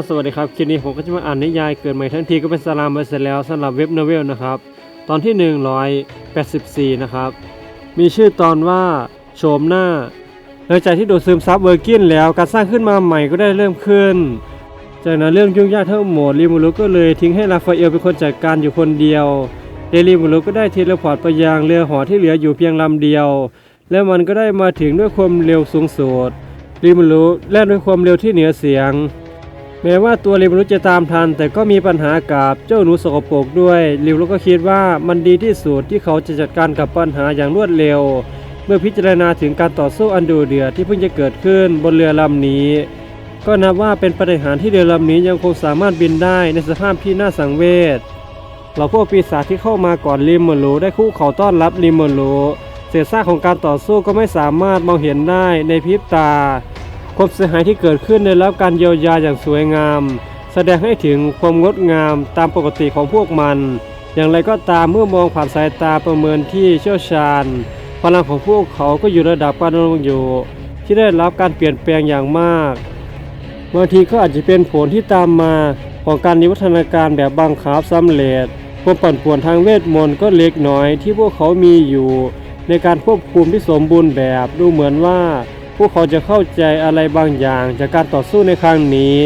็สวัสดีครับ คลิปนี้ผมก็จะมาอ่านนิยายเกิดใหม่ทั้งทีก็เป็นสลามไปเสร็จแล้วสำหรับเว็บโนเวลนะครับ ตอนที่ 184 นะครับ มีชื่อตอนว่าโฉมหน้าหลังจากที่ดูดซึมซับเวอร์กินแล้วการสร้างขึ้นมาใหม่ก็ได้เริ่มขึ้น จากนั้นเรื่องยุ่งยากทั้งหมดลิมูรุก็เลยทิ้งให้ราฟาเอลเป็นคนจัดการอยู่คนเดียวเดลิมูรุก็ได้เทเลพอร์ตไปยังเรือหอที่เหลืออยู่เพียงลำเดียว และมันก็ได้มาถึงด้วยความเร็วสูงสุดลิมูรุแล่นด้วยความเร็วที่เหนือเสียง แม้ว่าตัวริวรุจะตามทัน แต่ก็มีปัญหากับเจ้าหนูสกปรกด้วยริวรุก็คิดว่ามันดีที่สุดที่เขาจะจัดการกับปัญหาอย่างรวดเร็ว เมื่อพิจารณาถึงการต่อสู้อันดุเดือดที่เพิ่งจะเกิดขึ้นบนเรือลำนี้ ก็นับว่าเป็นปฏิหารที่เรือลำนี้ยังคงสามารถบินได้ในสภาพที่น่าสังเวชเหล่าพวกปีศาจที่เข้ามาก่อนริมมอรูได้คู่เขาต้อนรับริมมอรูเศษซากของการต่อสู้ก็ไม่สามารถมองเห็นได้ในพริบตา ความเสียหายที่เกิดขึ้นได้รับการเยียวยาอย่างสวยงาม แสดงให้ถึงความงดงามตามปกติของพวกมัน อย่างไรก็ตามเมื่อมองผ่านสายตาประเมินที่เชี่ยวชาญ พลังของพวกเขาก็อยู่ระดับปานลงอยู่ ที่ได้รับการเปลี่ยนแปลงอย่างมากบางทีก็อาจจะเป็นผลที่ตามมาของการนิวัฒนาการแบบบังคับสำเร็จความปั่นป่วนทางเวทมนต์ก็เล็กน้อยที่พวกเขามีอยู่ ในการควบคุมที่สมบูรณ์แบบดูเหมือนว่า วกเขาจะเข้าใจอะไรบางอย่างจากการต่อสู้ในครั้งนี้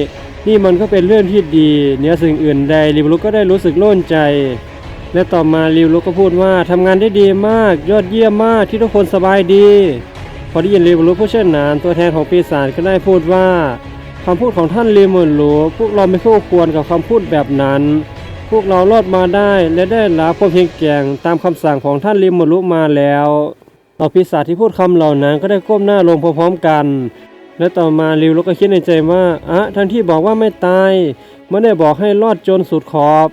นี่มันก็เป็นเรื่องที่ดีเหนือสิ่งอื่นใดริวลุกก็ได้รู้สึกโล่นใจ และต่อมาริวลุกก็พูดว่าทำงานได้ดีมาก ยอดเยี่ยมมากที่ทุกคนสบายดี พอได้ยินริวลุกผู้เช่นนั้นตัวแทนของปีศาจก็ได้พูดว่าคำพูดของท่านริมอนหลูพวกเราไม่คู่ควรกับคำพูดแบบนั้นพวกเรารอดมาได้และได้รับความเพียงแก่งตามคำสั่งของท่านริมอนลุมาแล้ว เราปีศาจที่พูดคำเหล่านั้นก็ได้ก้มหน้าลงพร้อมๆกัน และต่อมาริวลุกก็คิดในใจว่าอะทั้งที่บอกว่าไม่ตายไม่ได้บอกให้รอดจนสุดขอบ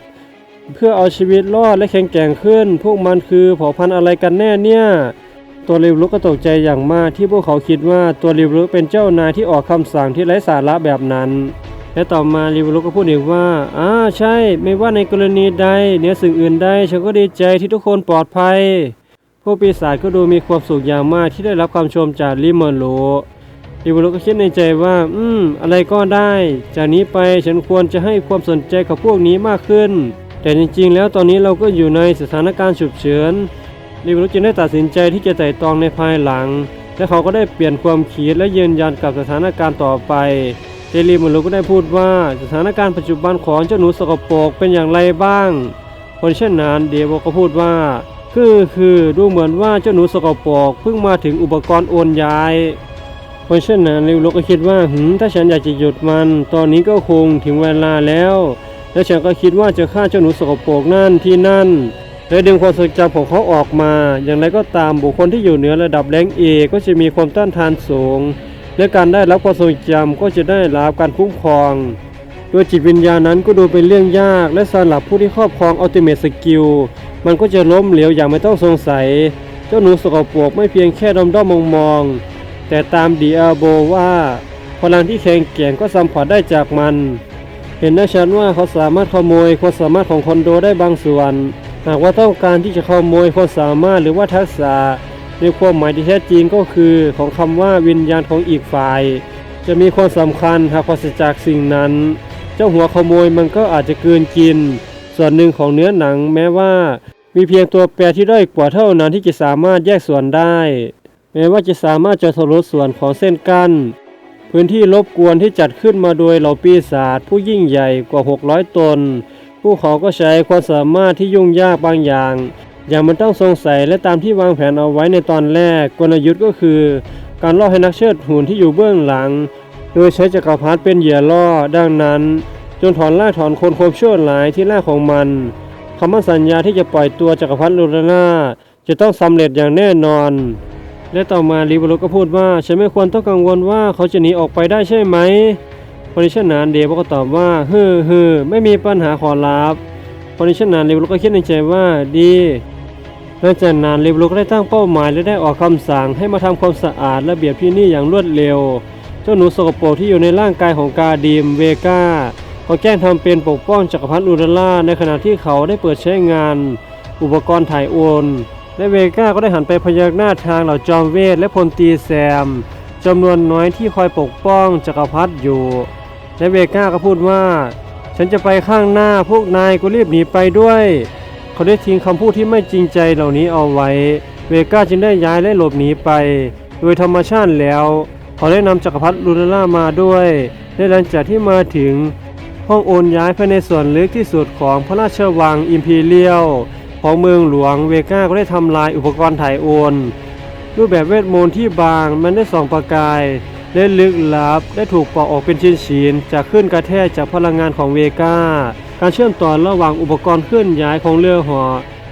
เพื่อเอาชีวิตรอดและแข็งแกร่งขึ้น พวกมันคือเผ่าพันธุ์อะไรกันแน่เนี่ยตัวริวลุกก็ตกใจอย่างมากที่พวกเขาคิดว่าตัวริวลุกเป็นเจ้านายที่ออกคำสั่งที่ไร้สาระแบบนั้น และต่อมาริวลุกก็พูดอีกว่าอ่าใช่ ไม่ว่าในกรณีใดเหนือสิ่งอื่นใดฉันก็ดีใจที่ทุกคนปลอดภัย พวกปีศาจก็ดูมีความสุขอย่างมากที่ได้รับคำชมจากลิมอนโลลิมอนโลก็คิดในใจว่า อืม อะไรก็ได้ จากนี้ไปฉันควรจะให้ความสนใจกับพวกนี้มากขึ้น แต่จริงๆ แล้วตอนนี้เราก็อยู่ในสถานการณ์ฉุกเฉินลิมอนโลจึงได้ตัดสินใจที่จะไต่ตองในภายหลัง และเขาก็ได้เปลี่ยนความคิดและยืนยันกับสถานการณ์ต่อไปเดลิมอนโลก็ได้พูดว่าสถานการณ์ปัจจุบันของเจ้าหนูสกปรกเป็นอย่างไรบ้างคนเช่นนั้นเดโวก็พูดว่า คือคือดูเหมือนว่าเจ้าหนูสกปรกเพิ่งมาถึงอุปกรณ์โอนย้ายคนเช่นนั้นลิวโลก็คิดว่าหืมถ้าฉันอยากจะหยุดมัน ตอนนี้ก็คงถึงเวลาแล้ว และฉันก็คิดว่าจะฆ่าเจ้าหนูสกปรกนั่นที่นั่นและดึงความทรงจำของเขาออกมา อย่างไรก็ตามบุคคลที่อยู่เหนือระดับแรงเอก็จะมีความต้านทานสูง และการได้รับความทรงจำก็จะได้รับการคุ้มครอง โดยจิตวิญญาณนั้นก็ดูเป็นเรื่องยาก และสำหรับผู้ที่ครอบครองอัลติเม e สกิล มันก็จะล้มเหลวอย่างไม่ต้องสงสัย เจ้าหนูสกปรกไม่เพียงแค่ดอมด้อมมองๆแต่ตามดีอาโบว่า พลังที่แข็งแกร่งก็สัมผัสได้จากมัน เห็นได้ชัดว่าเขาสามารถขโมยความสามารถของคอนโดได้บางส่วน หากว่าต้องการที่จะขโมยความสามารถหรือว่าทักษะในความหมายที่แท้จริงก็คือของคำว่าวิญญาณของอีกฝ่าย จะมีความสำคัญหากปราศจากสิ่งนั้น เจ้าหัวขโมยมันก็อาจจะเกินกิน ส่วนหนึ่งของเนื้อหนังแม้ว่า มีเพียงตัวแปรที่ด้อยกว่าเท่านั้นที่จะสามารถแยกส่วนได้ แม้ว่าจะสามารถจะทะลุส่วนของเส้นกั้น พื้นที่รบกวนที่จัดขึ้นมาโดยเหล่าปีศาจผู้ยิ่งใหญ่กว่า 600 ตน ผู้เขาก็ใช้ความสามารถที่ยุ่งยากบางอย่าง อย่างมันต้องสงสัยและตามที่วางแผนเอาไว้ในตอนแรกกลยุทธ์ก็คือ การล่อให้นักเชิดหุ่นที่อยู่เบื้องหลัง โดยใช้จักรพรรดิเป็นเหยื่อล่อดังนั้น จนถอนล่าถอนคนความชั่วร้ายที่แรกของมันคำมั่นสัญญาที่จะปล่อยตัวจักรพรรดิลูรานาจะต้องสำเร็จอย่างแน่นอน และต่อมาลิบโรก็พูดว่า ฉันไม่ควรต้องกังวลว่าเขาจะหนีออกไปได้ใช่ไหมคนที่เช่นนานเดวก็ตอบว่าเฮ้อเฮ้อไม่มีปัญหาขอรับคนที่เช่นนานลิบโรก็คิดในใจว่าดีหลังจากนั้นลิบโรก็ได้ตั้งเป้าหมายและได้ออกคำสั่งให้มาทำความสะอาดระเบียบที่นี่อย่างรวดเร็ว เจ้าหนูสกปรกที่อยู่ในร่างกายของกาดีมเวก้า เขาแกล้งทำเป็นปกป้องจักรพรรดิอูราล่าในขณะที่เขาได้เปิดใช้งาน อุปกรณ์ถ่ายโอนและเวก้าก็ได้หันไปพยักหน้าทางเหล่าจอมเวทและพลตีแซมจำนวนน้อยที่คอยปกป้องจักรพรรดิอยู่ และเวก้าก็พูดว่า ฉันจะไปข้างหน้าพวกนายก็รีบหนีไปด้วย เขาได้ทิ้งคำพูดที่ไม่จริงใจเหล่านี้เอาไว้ เวก้าจึงได้ย้ายและหลบหนีไป โดยธรรมชาติแล้ว เขาได้นำจักรพรรดิลูเรล่ามาด้วยและหลังจากที่มาถึง ห้องโอนย้ายภายในส่วนลึกที่สุดของพระราชวังอิมพีเรียลของเมืองหลวงเวก้าก็ได้ทำลายอุปกรณ์ถ่ายโอน รูปแบบเวทมนต์ที่บางมันได้ส่องประกายและลึกลับได้ถูกปอกออกเป็นชิ้นๆจากขึ้นกระแทกจากพลังงานของเวก้าการเชื่อมต่อระหว่างอุปกรณ์เคลื่อนย้ายของเรือหอ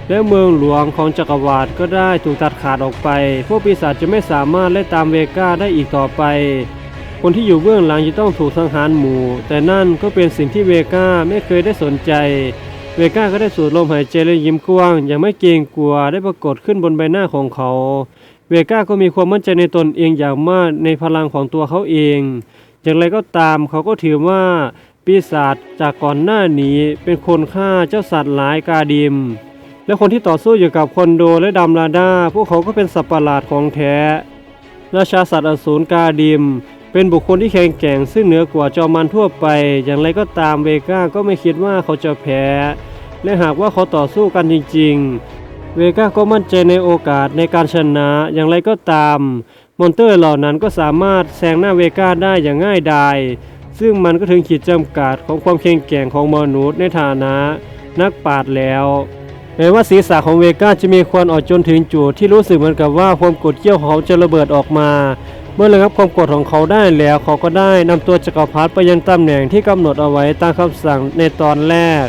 และเมืองหลวงของจักรวรรดิก็ได้ถูกตัดขาดออกไป พวกปีศาจจะไม่สามารถไล่ตามเวก้าได้อีกต่อไป คนที่อยู่เบื้องหลังจะต้องถูกสังหารหมู่ แต่นั่นก็เป็นสิ่งที่เวก้าไม่เคยได้สนใจ เวก้าก็ได้สูดลมหายใจและยิ้มกว้าง อย่างไม่เกรงกลัวได้ปรากฏขึ้นบนใบหน้าของเขา เวก้าก็มีความมั่นใจในตนเองอย่างมากในพลังของตัวเขาเอง อย่างไรก็ตามเขาก็ถือว่าปีศาจจากก่อนหน้านี้เป็นคนฆ่าเจ้าสัตว์หลายกาดิม และคนที่ต่อสู้อยู่กับคอนโดและดัมลาดาพวกเขาก็เป็นสัตว์ประหลาดของแท้ราชาสัตว์อสูรกาดิม เป็นบุคคลที่แข็งแกร่งซึ่งเหนือกว่าจอมันทั่วไป อย่างไรก็ตามเวก้าก็ไม่คิดว่าเขาจะแพ้ และหากว่าเขาต่อสู้กันจริง ๆ เวก้าก็มั่นใจในโอกาสในการชนะ อย่างไรก็ตาม มอนเตอร์เหล่านั้นก็สามารถแซงหน้าเวก้าได้อย่างง่ายดาย ซึ่งมันก็ถึงขีดจำกัดของความแข็งแกร่งของมนุษย์ในฐานะนักปราชญ์แล้วแม้ว่าศีรษะของเวก้าจะมีควันออกจนถึงจุดที่รู้สึกเหมือนกับว่าความกดเกี่ยวของเขาจะระเบิดออกมา มื่อระงับความกดของเขาได้แล้วเขาก็ได้นำตัวจักรพรรดิไปยังตำแหน่งที่กำหนดเอาไว้ตามคำสั่งในตอนแรก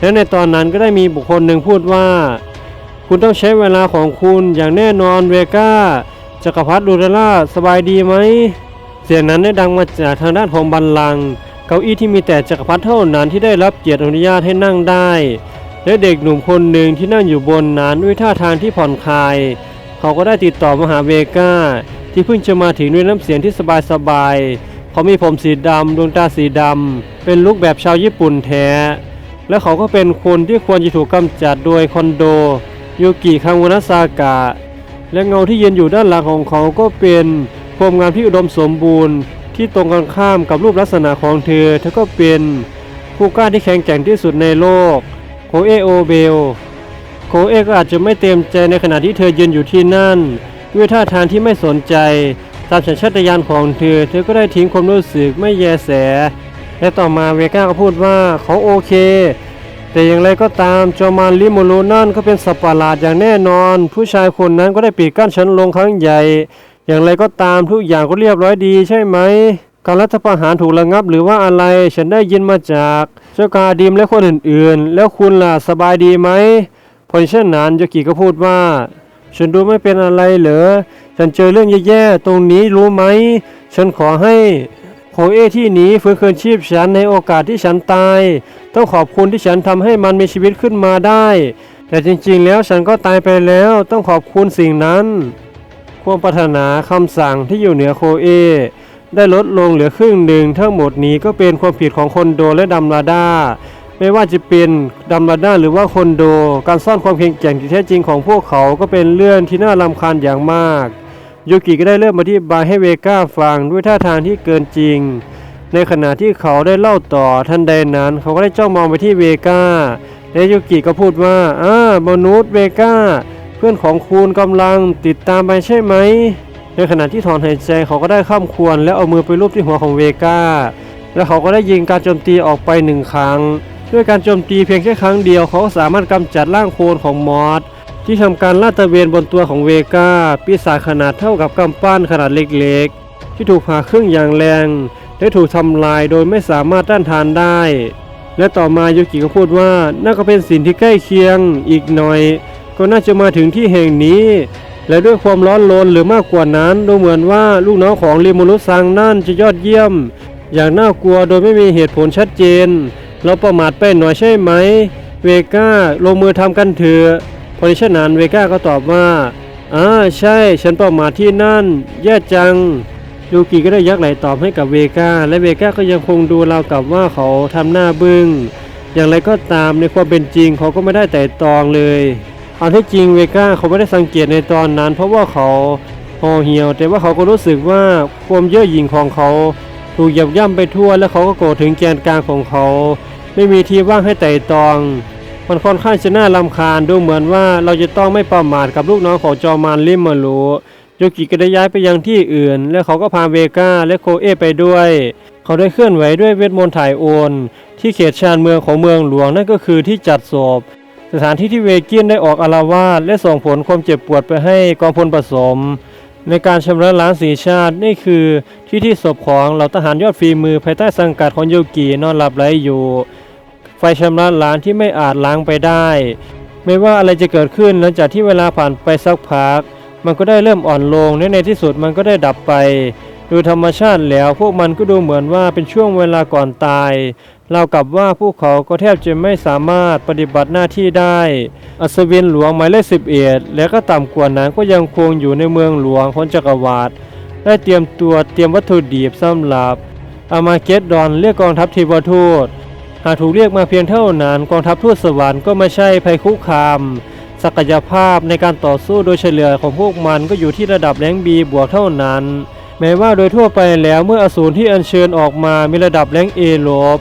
และในตอนนั้นก็ได้มีบุคคลหนึ่งพูดว่า คุณต้องใช้เวลาของคุณอย่างแน่นอนเวก้าจักรพรรดิดูเรล่าสบายดีไหมเสียงนั้นได้ดังมาจากทางด้านของบัลลังก์เก้าอี้ที่มีแต่จักรพรรดิเท่านั้นที่ได้รับเกียรติอนุญาตให้นั่งได้ และเด็กหนุ่มคนหนึ่งที่นั่งอยู่บนนั้นด้วยท่าทางที่ผ่อนคลาย เขาก็ได้ติดต่อมาหาเวก้า ที่เพิ่งจะมาถึงด้วยน้ำเสียงที่สบายๆเขามีผมสีดำดวงตาสีดำเป็นลุคแบบชาวญี่ปุ่นแท้ และเขาก็เป็นคนที่ควรจะถูกกำจัดโดยคอนโดยูกิคังวนาซากะ และเงาที่เยืนอยู่ด้านหลังของเขาก็เป็นความงามที่อุดมสมบูรณ์ ที่ตรงกันข้ามกับรูปลักษณะของเธอ เธอก็เป็นผู้กล้าที่แข็งแกร่งที่สุดในโลกโคเอโอเบลโคเอก็อาจจะไม่เต็มใจในขณะที่เธอยืนอยู่ที่นั่น ด้วยท่าทางที่ไม่สนใจ ตามสัญชาตญาณของเธอ เธอก็ได้ทิ้งความรู้สึกไม่แยแส และต่อมาเวก้าก็พูดว่าเขาโอเค แต่อย่างไรก็ตามจอมานลิโมโลนั่นก็เป็นสัตว์ประหลาดอย่างแน่นอน ผู้ชายคนนั้นก็ได้ปิดกั้นฉันลงครั้งใหญ่ อย่างไรก็ตามทุกอย่างก็เรียบร้อยดีใช่ไหมการรัฐประหารถูกระงับหรือว่าอะไรฉันได้ยินมาจากเจ้ากาดิมและคนอื่นๆ แล้วคุณล่ะสบายดีไหมพอเช่นนั้นโยกิก็พูดว่า ฉันดูไม่เป็นอะไรเหรอ ฉันเจอเรื่องแย่ๆ ตรงนี้รู้ไหม ฉันขอให้โคเอที่หนีฟื้นคืนชีพฉันในโอกาสที่ฉันตาย ต้องขอบคุณที่ฉันทำให้มันมีชีวิตขึ้นมาได้ แต่จริงๆแล้วฉันก็ตายไปแล้วต้องขอบคุณสิ่งนั้น ความปรารถนาคำสั่งที่อยู่เหนือโคเอ ได้ลดลงเหลือครึ่งหนึ่งทั้งหมดนี้ก็เป็นความผิดของคนโดและดัมลาดา ไม่ว่าจะเป็นดัมลาดาหรือว่าคนโด การซ่อนความแข็งแก่งที่แท้จริงของพวกเขาก็เป็นเรื่องที่น่ารำคาญอย่างมากโยกิก็ได้เริ่มอธิบายให้เวก้าฟังด้วยท่าทางที่เกินจริง ในขณะที่เขาได้เล่าต่อทันใดนั้น เขาก็ได้จ้องมองไปที่เวก้าและโยกิก็พูดว่าอ่ามนุษย์เวก้า เพื่อนของคุณกำลังติดตามไปใช่ไหม ในขณะที่ถอนหายใจเขาก็ได้ข้ามควรและเอามือไปลูบที่หัวของเวก้า และเขาก็ได้ยิงการโจมตีออกไปหนึ่งครั้ง ด้วยการโจมตีเพียงแค่ครั้งเดียวเขาก็สามารถกำจัดร่างโคลนของมอสที่ทำการลาดตระเวนบนตัวของเวก้าปีศาจขนาดเท่ากับกำปั้นขนาดเล็กๆ ที่ถูกผ่าครึ่งอย่างแรง และถูกทำลายโดยไม่สามารถต้านทานได้ และต่อมาโยกิก็พูดว่าน่าก็เป็นสิ่งที่ใกล้เคียงอีกหน่อย ก็น่าจะมาถึงที่แห่งนี้ และด้วยความร้อนรนหรือมากกว่านั้นดูเหมือนว่าลูกน้องของริมูรุซังนั่นจะยอดเยี่ยม อย่างน่ากลัวโดยไม่มีเหตุผลชัดเจน เราประมาทไปหน่อยใช่ไหม เวก้าลงมือทำกันเถอะพอดิฉันนั้นเวก้าก็ตอบว่าอ่าใช่ฉันประมาทที่นั่น แย่จังยูกิก็ได้ยักไหลตอบให้กับเวก้าและเวก้าก็ยังคงดูเราวกับว่าเขาทำหน้าบึง้งอย่างไรก็ตามในความเป็นจริงเขาก็ไม่ได้แต่ตองเลยเอาที่จริงเวก้าเขาไม่ได้สังเกตในตอนนั้น เพราะว่าเขาห่อเหี่ยว แต่ว่าเขาก็รู้สึกว่าความเย่อหยิ่งของเขา ถูกเหยียบย่ำไปทั่วและเขาก็โกรธถึงแกนกลางของเขา ไม่มีที่ว่างให้ไต่ตอง มันค่อนข้างจะน่าลำคาญดูเหมือนว่าเราจะต้องไม่ประมาทกับลูกน้องของจอมานลิมมารูโยกิก็ได้ย้ายไปยังที่อื่น และเขาก็พาเวก้าและโคเอไปด้วย เขาได้เคลื่อนไหวด้วยเวทมนต์ถ่ายโอน ที่เขตชานเมืองของเมืองหลวงนั่นก็คือที่จัดศพสถานที่ที่เวกินได้ออกอาราวาสและส่งผลความเจ็บปวดไปให้กองพลผสม ในการชำระล้างสีชาตินี่คือที่ที่ศพของเหล่าทหารยอดฝีมือภายใต้สังกัดของโยกินอนหลับไหลอยู่ ไฟชำระล้างที่ไม่อาจล้างไปได้ ไม่ว่าอะไรจะเกิดขึ้นหลังจากที่เวลาผ่านไปสักพัก มันก็ได้เริ่มอ่อนลงและในที่สุดมันก็ได้ดับไป โดยธรรมชาติแล้วพวกมันก็ดูเหมือนว่าเป็นช่วงเวลาก่อนตาย เรากับว่าพวกเขาก็แทบจะไม่สามารถปฏิบัติหน้าที่ได้ อัศวินหลวงหมายเลขสิบเอ็ดและก็ต่ำกว่านั้นก็ยังคงอยู่ในเมืองหลวงของจักรวรรดิได้เตรียมตัวเตรียมวัตถุดิบสำหรับอามาเกดดอนเรียกกองทัพทีวทูต หากถูกเรียกมาเพียงเท่านั้น กองทัพทูตสวรรค์ก็ไม่ใช่ภัยคุกคาม ศักยภาพในการต่อสู้โดยเฉลี่ยของพวกมันก็อยู่ที่ระดับแรงบีบวกเท่านั้น แม้ว่าโดยทั่วไปแล้วเมื่ออสูรที่อัญเชิญออกมามีระดับแรงเอลบ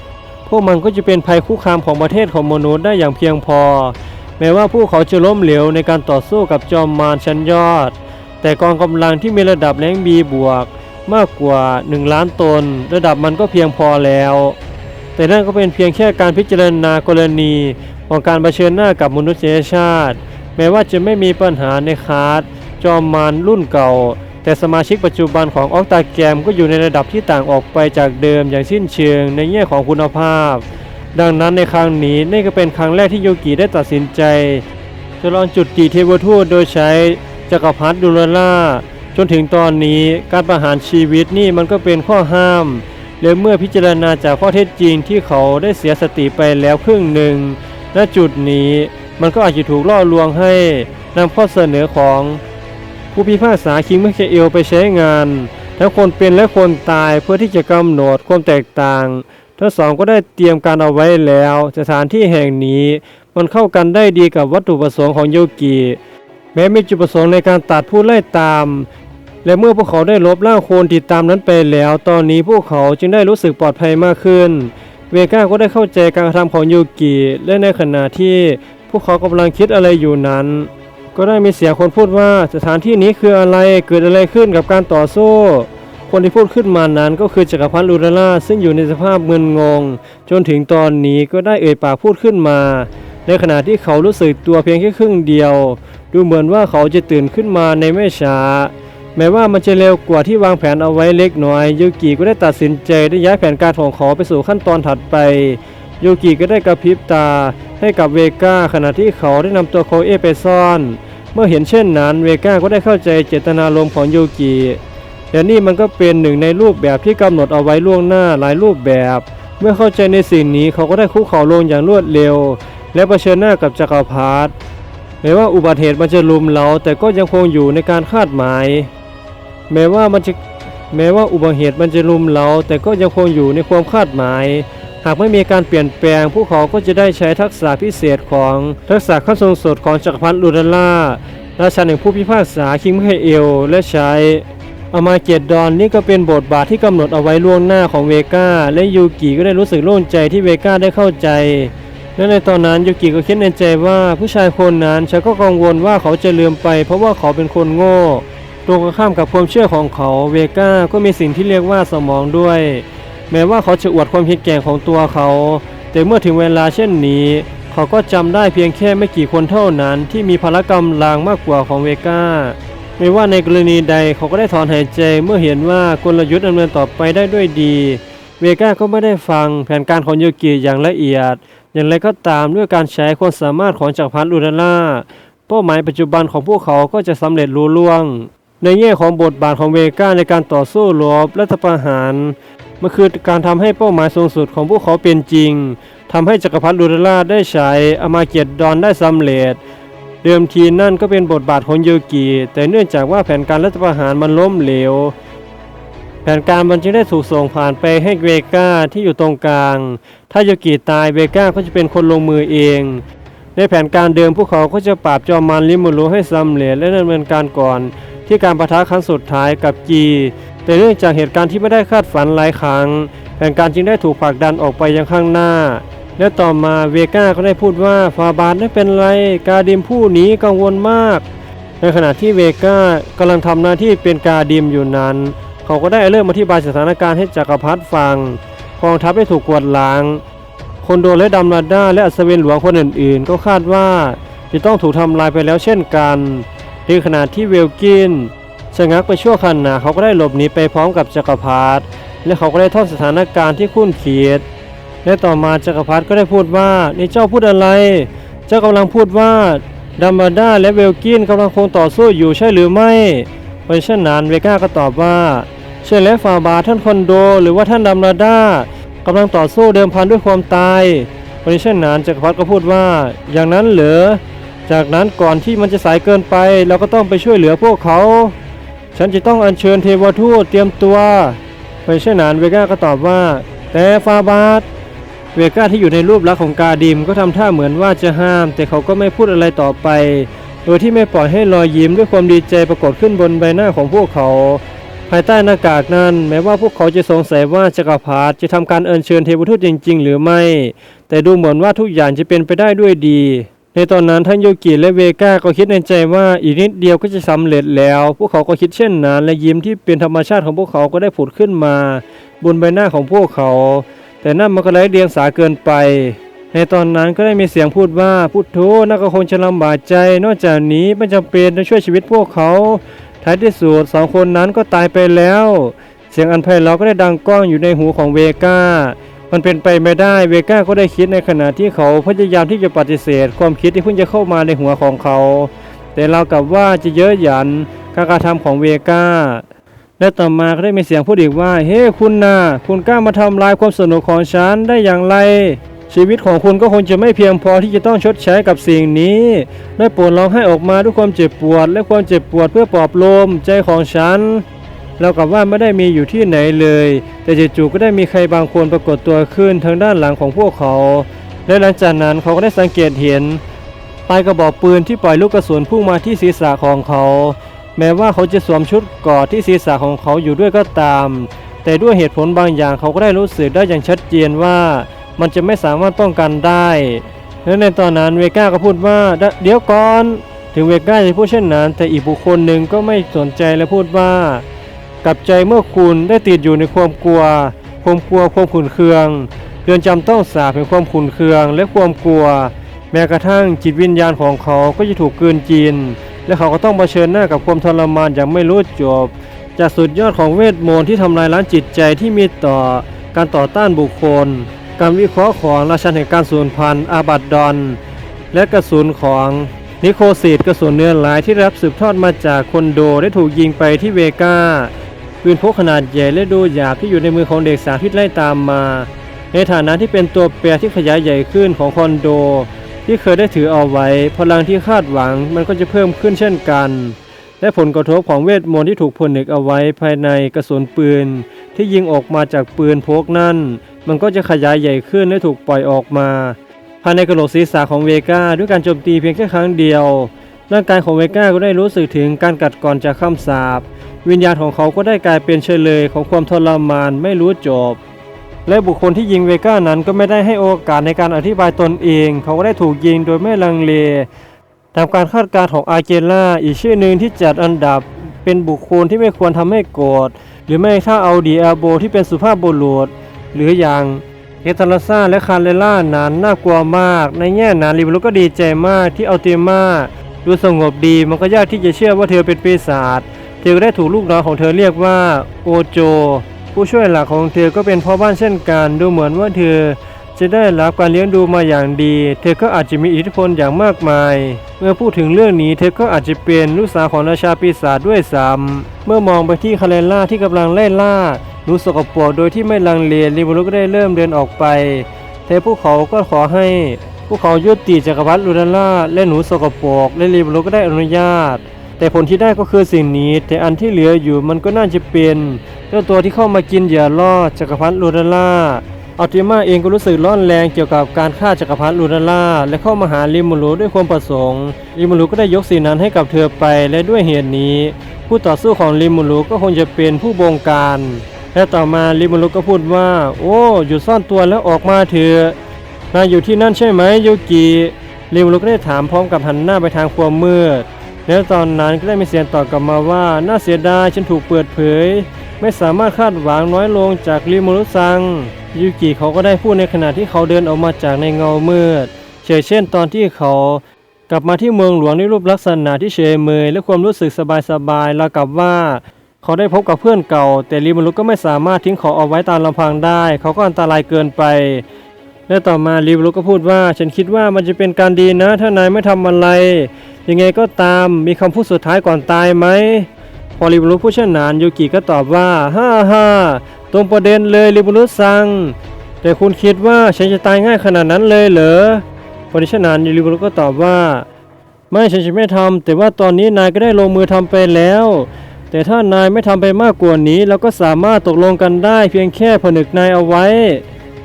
พวกมันก็จะเป็นภัยคุกคามของประเทศของมนุษย์ได้อย่างเพียงพอ แม้ว่าพวกเขาจะล้มเหลวในการต่อสู้กับจอมมารชั้นยอด แต่กองกำลังที่มีระดับแรงบีบวก มากกว่า 1 ล้านตน ระดับมันก็เพียงพอแล้ว แต่นั่นก็เป็นเพียงแค่การพิจารณากรณีของการรเผชิญหน้ากับมนุษยชาติ แม้ว่าจะไม่มีปัญหาในคาร์ดจอมมารรุ่นเก่า แต่สมาชิกปัจจุบันของออกตาแกรมก็อยู่ในระดับที่ต่างออกไปจากเดิมอย่างสิ้นเชิงในแง่ของคุณภาพ ดังนั้นในครั้งนี้นี่ก็เป็นครั้งแรกที่โยกิได้ตัดสินใจจะลองจุดจีเทวทูตโดยใช้จักรพรรดิดูลล่าจนถึงตอนนี้การประหารชีวิตนี่มันก็เป็นข้อห้าม และเมื่อพิจารณาจากข้อเท็จจริงที่เขาได้เสียสติไปแล้วครึ่งหนึ่งณจุดนี้มันก็อาจจะถูกล่อลวงให้นำข้อเสนอของผู้พิพากษาคิงมิเคเอลไปใช้งาน ทั้งคนเป็นและคนตายเพื่อที่จะกำหนดความแตกต่าง ทั้งสองก็ได้เตรียมการเอาไว้แล้ว สถานที่แห่งนี้มันเข้ากันได้ดีกับวัตถุประสงค์ของโยกิแม้มีจุดประสงค์ในการตัดผู้ไล่ตาม และเมื่อพวกเขาได้ลบล้างโคลนติดตามนั้นไปแล้ว ตอนนี้พวกเขาจึงได้รู้สึกปลอดภัยมากขึ้น เวก้าก็ได้เข้าใจการกระทำของยูกิ และในขณะที่พวกเขากำลังคิดอะไรอยู่นั้น ก็ได้มีเสียงคนพูดว่าสถานที่นี้คืออะไรเกิดอะไรขึ้นกับการต่อสู้ คนที่พูดขึ้นมานั้นก็คือจักรพรรดิลูราล่าซึ่งอยู่ในสภาพมึนงง จนถึงตอนนี้ก็ได้เอ่ยปากพูดขึ้นมา ในขณะที่เขารู้สึกตัวเพียงแค่ครึ่งเดียว ดูเหมือนว่าเขาจะตื่นขึ้นมาในไม่ช้า แม้ว่ามันจะเร็วกว่าที่วางแผนเอาไว้เล็กน้อยยูกิก็ได้ตัดสินใจได้ย้ายแผนการของเขาไปสู่ขั้นตอนถัดไปยูกิก็ได้กระพริบตาให้กับเวก้าขณะที่เขาได้นำตัวโคเอะไปซ่อน เมื่อเห็นเช่นนั้นเวก้าก็ได้เข้าใจเจตนารมณ์ของยูกิและนี่มันก็เป็นหนึ่งในรูปแบบที่กำหนดเอาไว้ล่วงหน้าหลายรูปแบบ เมื่อเข้าใจในสิ่งนี้เขาก็ได้คุกเข่าลงอย่างรวดเร็ว และเผชิญหน้ากับจักรพรรดิแม้ว่าอุบัติเหตุมันจะลุมเราแต่ก็ยังคงอยู่ในการคาดหมาย แม้ว่ามันจะแม้ว่าอุบัติเหตุมันจะลุมเรา แต่ก็ยังคงอยู่ในความคาดหมาย หากไม่มีการเปลี่ยนแปลง พวกเขาก็จะได้ใช้ทักษะพิเศษของทักษะขั้นสูงสุดของจักรพรรดิลูดาล่าราชาแห่งผู้พิพากษาคิงมิเคเอล และใช้อามาเกดดอนนี่ก็เป็นบทบาทที่กำหนดเอาไว้ล่วงหน้าของเวก้าและยูกิก็ได้รู้สึกโล่งใจที่เวก้าได้เข้าใจและในตอนนั้นยูกิก็คิดในใจว่าผู้ชายคนนั้นฉันก็กังวลว่าเขาจะลืมไป เพราะว่าเขาเป็นคนโง่ ตรงข้ามกับความเชื่อของเขาเวก้าก็มีสิ่งที่เรียกว่าสมองด้วย แม้ว่าเขาจะอวดความเห็นแกร่งของตัวเขา แต่เมื่อถึงเวลาเช่นนี้ เขาก็จำได้เพียงแค่ไม่กี่คนเท่านั้น ที่มีพละกำลังมากกว่าของเวก้าไม่ว่าในกรณีใดเขาก็ได้ถอนหายใจเมื่อเห็นว่ากลยุทธ์ดำเนินต่อไปได้ด้วยดี เวก้าก็ไม่ได้ฟังแผนการของโยกิอย่างละเอียด อย่างไรก็ตามด้วยการใช้ความสามารถของจักรพรรดิลูดาล่าเป้าหมายปัจจุบันของพวกเขาก็จะสำเร็จลุล่วง ในแง่ของบทบาทของเวก้าในการต่อสู้รบและประหาร มันคือการทำให้เป้าหมายสูงสุดของพวกเขาเป็นจริงทำให้จักรพรรดิลูดาล่าได้ใช้อามาเกียดดอนได้สำเร็จ เดิมทีนั่นก็เป็นบทบาทของโยกิแต่เนื่องจากว่าแผนการรัฐประหารมันล้มเหลว แผนการมันจึงได้ถูกส่งผ่านไปให้เวก้าที่อยู่ตรงกลาง ถ้าโยกิตายเวก้าก็จะเป็นคนลงมือเองในแผนการเดิมพวกเขาก็จะปราบจอมมารลิมูรุให้สำเร็จและดำเนินการก่อน ที่การประทะครั้งสุดท้ายกับจีแต่เนื่องจากเหตุการณ์ที่ไม่ได้คาดฝันหลายครั้ง แผนการจึงได้ถูกผลักดันออกไปยังข้างหน้า และต่อมาเวก้าก็ได้พูดว่าฟาบาสไม่เป็นไรกาดิมผู้นี้กังวลมาก ในขณะที่เวก้ากำลังทำหน้าที่เป็นกาดิมอยู่นั้น เขาก็ได้เริ่มอธิบายสถานการณ์ให้จักรพรรดิฟังกองทัพได้ถูกกวดล้างคนโดนและดัมราด้าและอัศวินหลวงคนอื่นๆ ก็คาดว่าจะต้องถูกทำลายไปแล้วเช่นกัน ในขณะที่เวลกินชะงักไปชั่วขณะเขาก็ได้หลบหนีไปพร้อมกับจักรพรรดิและเขาก็ได้ทอดสถานการณ์ที่คุ้นเคียดและต่อมาจักรพรรดิก็ได้พูดว่านี่เจ้าพูดอะไร เจ้ากำลังพูดว่าดัมบาด้าและเวลกินกำลังคงต่อสู้อยู่ใช่หรือไม่เพราะฉะนั้นเวก้าก็ตอบว่าใช่แล้วฟาบาท่านคอนโด หรือว่าท่านดัมบาด้ากำลังต่อสู้เดิมพันด้วยความตายเพราะฉะนั้นจักรพรรดิก็พูดว่า อย่างนั้นเหรอ จากนั้นก่อนที่มันจะสายเกินไปเราก็ต้องไปช่วยเหลือพวกเขา ฉันจะต้องอัญเชิญเทวทูตเตรียมตัวเพราะฉะนั้นเวก้าก็ตอบว่า แต่ฟาบาสเวก้าที่อยู่ในรูปลักษณ์ของกาดิมก็ทำท่าเหมือนว่าจะห้าม แต่เขาก็ไม่พูดอะไรต่อไป โดยที่ไม่ปล่อยให้รอยยิ้มด้วยความดีใจปรากฏขึ้นบนใบหน้าของพวกเขา ภายใต้หน้ากากนั้น แม้ว่าพวกเขาจะสงสัยว่าจักรพรรดิจะทำการเอิญเชิญเทวทูตจริง ๆ หรือไม่ แต่ดูเหมือนว่าทุกอย่างจะเป็นไปได้ด้วยดี ในตอนนั้นทั้งโยกิและเวก้าก็คิดในใจว่าอีกนิดเดียวก็จะสำเร็จแล้ว พวกเขาก็คิดเช่นนั้น และยิ้มที่เป็นธรรมชาติของพวกเขาก็ได้ผุดขึ้นมา บนใบหน้าของพวกเขา แต่นั่นมันก็ไร้เดียงสาเกินไป ในตอนนั้นก็ได้มีเสียงพูดว่าพุทโธน่าก็คงจะลำบากใจ นอกจากนี้ไม่จำเป็นต้องช่วยชีวิตพวกเขาท้ายที่สุดสองคนนั้นก็ตายไปแล้ว เสียงอันไพเราะก็ได้ดังก้องอยู่ในหูของเวก้า มันเป็นไปไม่ได้เวก้าก็ได้คิดในขณะที่เขาพยายามที่จะปฏิเสธ ความคิดที่เพิ่งจะเข้ามาในหัวของเขา แต่เรากลับว่าจะเยอะหยันการกระทำของเวก้าและต่อมาก็ได้มีเสียงพูดอีกว่า เฮ้คุณนะคุณกล้ามาทำลายความสนุกของฉันได้อย่างไร ชีวิตของคุณก็คงจะไม่เพียงพอที่จะต้องชดใช้กับสิ่งนี้ได้โปรดร้องให้ออกมาด้วยความเจ็บปวด และความเจ็บปวดเพื่อปลอบโลมใจของฉัน เรากับว่าไม่ได้มีอยู่ที่ไหนเลย แต่จู่ๆก็ได้มีใครบางคนปรากฏตัวขึ้นทางด้านหลังของพวกเขา และหลังจากนั้นเขาก็ได้สังเกตเห็นปลายกระบอกปืนที่ปล่อยลูกกระสุนพุ่งมาที่ศีรษะของเขา แม้ว่าเขาจะสวมชุดกราะที่ศีรษะของเขาอยู่ด้วยก็ตาม แต่ด้วยเหตุผลบางอย่างเขาก็ได้รู้สึกได้อย่างชัดเจนว่ามันจะไม่สามารถป้องกันได้และในตอนนั้นเวก้าก็พูดว่าเดี๋ยวก่อน ถึงเวก้าจะพูดเช่นนั้น แต่อีกบุคคลหนึ่งก็ไม่สนใจและพูดว่า กับใจเมื่อคุณได้ติดอยู่ในความกลัว ความกลัวความขุ่นเคืองเรือนจำต้องสาปเป็นความขุ่นเคืองและความกลัว แม้กระทั่งจิตวิญญาณของเขาก็จะถูกกืนกิน และเขาก็ต้องเผชิญหน้ากับความทรมานอย่างไม่รู้จบ จากสุดยอดของเวทมนต์ที่ทำลายล้างจิตใจที่มีต่อการต่อต้านบุคคล การวิเคราะห์ของราชันแห่งการสูญพันธุ์อาบัดดอน และกระสุนของนิโคซีดกระสุนเนื้อหลายที่รับสืบทอดมาจากคนโดได้ถูกยิงไปที่เวกา ปืนพกขนาดใหญ่และดูหยาบที่อยู่ในมือของเด็กสาวที่ไล่ตามมา ในฐานะที่เป็นตัวแปรที่ขยายใหญ่ขึ้นของคอนโด ที่เคยได้ถือเอาไว้ พลังที่คาดหวังมันก็จะเพิ่มขึ้นเช่นกัน และผลกระทบของเวทมนต์ที่ถูกผนึกเอาไว้ภายในกระสุนปืน ที่ยิงออกมาจากปืนพกนั่น มันก็จะขยายใหญ่ขึ้นและถูกปล่อยออกมา ภายในกระโหลกศีรษะของเวก้าด้วยการโจมตีเพียงแค่ครั้งเดียว ร่างกายของเวก้าก็ได้รู้สึกถึงการกัดก่อนจากคำสาปวิญญาณของเขาก็ได้กลายเป็นเฉลยของความทรมานไม่รู้จบ และบุคคลที่ยิงเวก้านั้นก็ไม่ได้ให้โอกาสในการอธิบายตนเอง เขาก็ได้ถูกยิงโดยไม่ลังเลตามการคาดการณ์ของอาเจล่าอีกชื่อหนึ่งที่จัดอันดับ เป็นบุคคลที่ไม่ควรทำให้โกรธหรือไม่ถ้าเอาดีอาโบที่เป็นสุภาพบุรุษหรืออย่างเอตาลาซาและคาเรล่านั้นน่ากลัวมาก ในแง่นั้นลิบรุก็ดีใจมากที่เอาเตมา ดูสงบดีมันก็ยากที่จะเชื่อว่าเธอเป็นปีศาจเธอได้ถูกลูกน้องของเธอเรียกว่าโอโจ ผู้ช่วยหลักของเธอก็เป็นพ่อบ้านเช่นกัน ดูเหมือนว่าเธอจะได้รับการเลี้ยงดูมาอย่างดี เธอก็อาจจะมีอิทธิพลอย่างมากมาย เมื่อพูดถึงเรื่องนี้ เธอก็อาจจะเป็นลูกสาวของราชาปีศาจด้วยซ้ำเมื่อมองไปที่คาเลล่าที่กำลังไล่ล่าหนูสกปรกโดยที่ไม่ลังเลลิบรุก็ได้เริ่มเดินออกไปแต่พวกเขาก็ขอให้ พวกเขายุติจักรพรรดิลูนาล่าและหนูสกปรกและลิบรุก็ได้อนุญาต แต่ผลที่ได้ก็คือสิ่งนี้ แต่อันที่เหลืออยู่มันก็น่าจะเป็นเจ้าตัวที่เข้ามากินเหยื่อล่อจักรพรรดิลูนาล่าอัลติมาเองก็รู้สึกร้อนแรงเกี่ยวกับการฆ่าจักรพรรดิลูนาล่าและเข้ามาหาริมูรุด้วยความประสงค์ริมูรุก็ได้ยกสิ่งนั้นให้กับเธอไปและด้วยเหตุนี้ ผู้ต่อสู้ของริมูรุก็คงจะเป็นผู้บงการและต่อมาริมูรุก็พูดว่า โอ้หยุดซ่อนตัวแล้วออกมาเถอะ นายอยู่ที่นั่นใช่ไหมยูกิริมูรุก็ได้ถามพร้อมกับหันหน้าไปทางความมืด แล้วตอนนั้นก็ได้มีเสียงตอบกลับมาว่าน่าเสียดายฉันถูกเปิดเผย ไม่สามารถคาดหวังน้อยลงจากริมูรุซังยูกิเขาก็ได้พูดในขณะที่เขาเดินออกมาจากในเงามืดเช่นเช่นตอนที่เขากลับมาที่เมืองหลวงในรูปลักษณะที่เฉยเมยและความรู้สึกสบายๆราวกับว่าเขาได้พบกับเพื่อนเก่า แต่ริมูรุก็ไม่สามารถทิ้งเขาเอาไว้ตามลำพังได้ เขาก็อันตรายเกินไป และต่อมาริมูรุก็พูดว่า ฉันคิดว่ามันจะเป็นการดีนะ ถ้านายไม่ทำอะไร ยังไงก็ตามมีคำพูดสุดท้ายก่อนตายไหมพอริบุรุพูดเช่นนั้นยูกิก็ตอบว่าฮ่าฮ่าตรงประเด็นเลยริบุรุซัง แต่คุณคิดว่าฉันจะตายง่ายขนาดนั้นเลยเหรอพอดิฉันนั้นริบุรุก็ตอบว่า ไม่ฉันจะไม่ทำแต่ว่าตอนนี้นายก็ได้ลงมือทำไปแล้ว แต่ถ้านายไม่ทำไปมากกว่านี้เราก็สามารถตกลงกันได้เพียงแค่ผนึกนายเอาไว้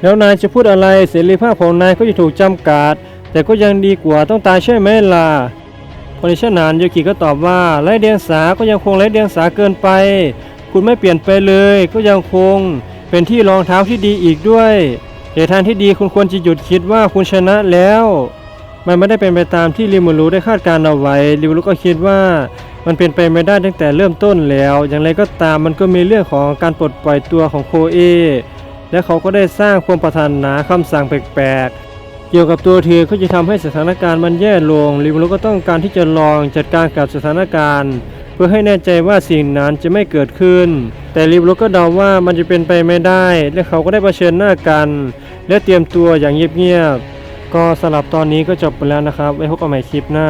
แล้วนายจะพูดอะไรเสรีภาพของนายก็จะถูกจำกัด แต่ก็ยังดีกว่าต้องตายใช่ไหมล่ะพอดิฉันานยูกิก็ตอบว่าไร้เดียงสาก็ยังคงไร้เดียงสาเกินไป คุณไม่เปลี่ยนไปเลย ก็ยังคง เป็นที่รองเท้าที่ดีอีกด้วยแต่ทางที่ดีคุณควรจะหยุดคิดว่าคุณชนะแล้ว มันไม่ได้เป็นไปตามที่ริมูรุได้คาดการณ์เอาไว้ริมูรุก็คิดว่า มันเป็นไปไม่ได้ตั้งแต่เริ่มต้นแล้ว อย่างไรก็ตามมันก็มีเรื่องของการปลดปล่อยตัวของโคเอ และเขาก็ได้สร้างความประทานหนาคำสั่งแปลกๆ เกี่ยวกับตัวเธอก็จะทำให้สถานการณ์มันแย่ลงริมรุก็ต้องการที่จะลองจัดการกับสถานการณ์ เพื่อให้แน่ใจว่าสิ่งนั้นจะไม่เกิดขึ้น แต่ริมรุก็เดาว่ามันจะเป็นไปไม่ได้ และเขาก็ได้เผชิญหน้ากัน และเตรียมตัวอย่างเงียบๆก็สำหรับตอนนี้ก็จบไปแล้วนะครับไว้พบกันใหม่คลิปหน้า